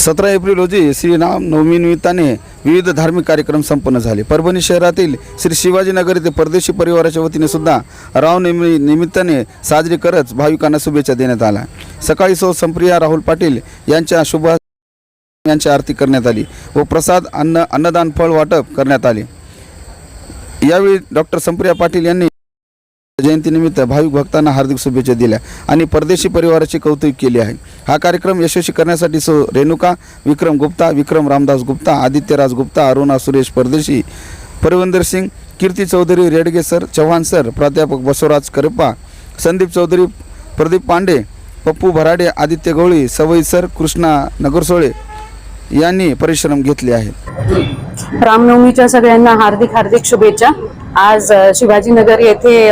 सतरा एप्रिल रोजी श्रीराम नवमीनिमित्ताने विविध धार्मिक कार्यक्रम संपन्न झाले. परभणी शहरातील श्री शिवाजीनगर येथे परदेशी परिवाराच्या वतीने सुद्धा रामनवमी निमित्ताने साजरी करत भाविकांना शुभेच्छा देण्यात आल्या. सकाळी सौ संप्रिया राहुल पाटील यांच्या शुभ यांची आरती करण्यात आली व प्रसाद अन्न अन्नदान फळ वाटप करण्यात आले. यावेळी डॉक्टर संप्रिया पाटील यांनी जयंतीनिमित्त भाविक भक्तांना हार्दिक शुभेच्छा दिल्या आणि परदेशी परिवाराचे कौतुक केले आहे. हा कार्यक्रम यशस्वी करण्यासाठी so Renuka Vikram Gupta Vikram Ramdas Gupta Adityaraj Gupta Aruna Suresh Pardeshi Parvinder Singh Kirti Chaudhari Redge sir Chavan sir प्राध्यापक बसवराज करप्पा संदीप चौधरी प्रदीप पांडे पप्पू भराडे आदित्य गवळी सवई सर कृष्णा नगरसोळे यांनी परिश्रम घेतले आहेत. रामनवमीच्या सगळ्यांना हार्दिक हार्दिक शुभेच्छा. आज शिवाजीनगर येथे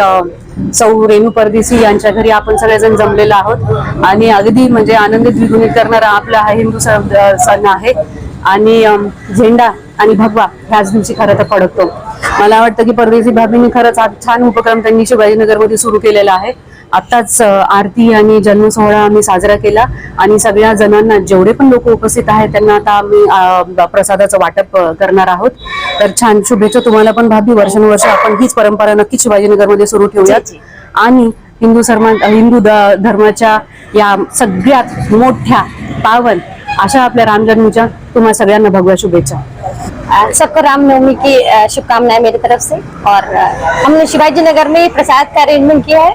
सौ रेणू परदेशी यांच्या घरी आपण सगळेजण जमलेलो आहोत. आणि अगदी म्हणजे आनंद द्विगुणित करणारा आपला हा हिंदू सण सण आहे. आणि झेंडा आणि भगवा ह्याच दिवशी खरं तर फडकतो. मला वाटतं की परदेशी भाभींनी खरंच हा छान उपक्रम त्यांनी शिवाजीनगरमध्ये सुरू केलेला आहे. आत्ताच आरती आणि जन्म सोहळा आम्ही साजरा केला आणि सगळ्या जणांना जेवढे पण लोक उपस्थित आहेत त्यांना आता आम्ही प्रसादाचं वाटप करणार आहोत. तर छान शुभेच्छा तुम्हाला पण भाभी. वर्षानुवर्ष आपण हीच परंपरा नक्कीच शिवाजीनगरमध्ये सुरू ठेवूयात. आणि हिंदू सरमा हिंदू धर्माच्या या सगळ्यात मोठ्या पावन अशा आपल्या रामजन्मीच्या तुम्हा सगळ्यांना भगव्या शुभेच्छा. सबको रामनवमी की शुभकामनाएं मेरी तरफ से. और हमने शिवाजी नगर में प्रसाद का अरेंजमेंट किया है।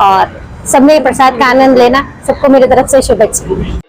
और सब में प्रसाद का आनंद लेना सबको मेरी तरफ से शुभेच्छा।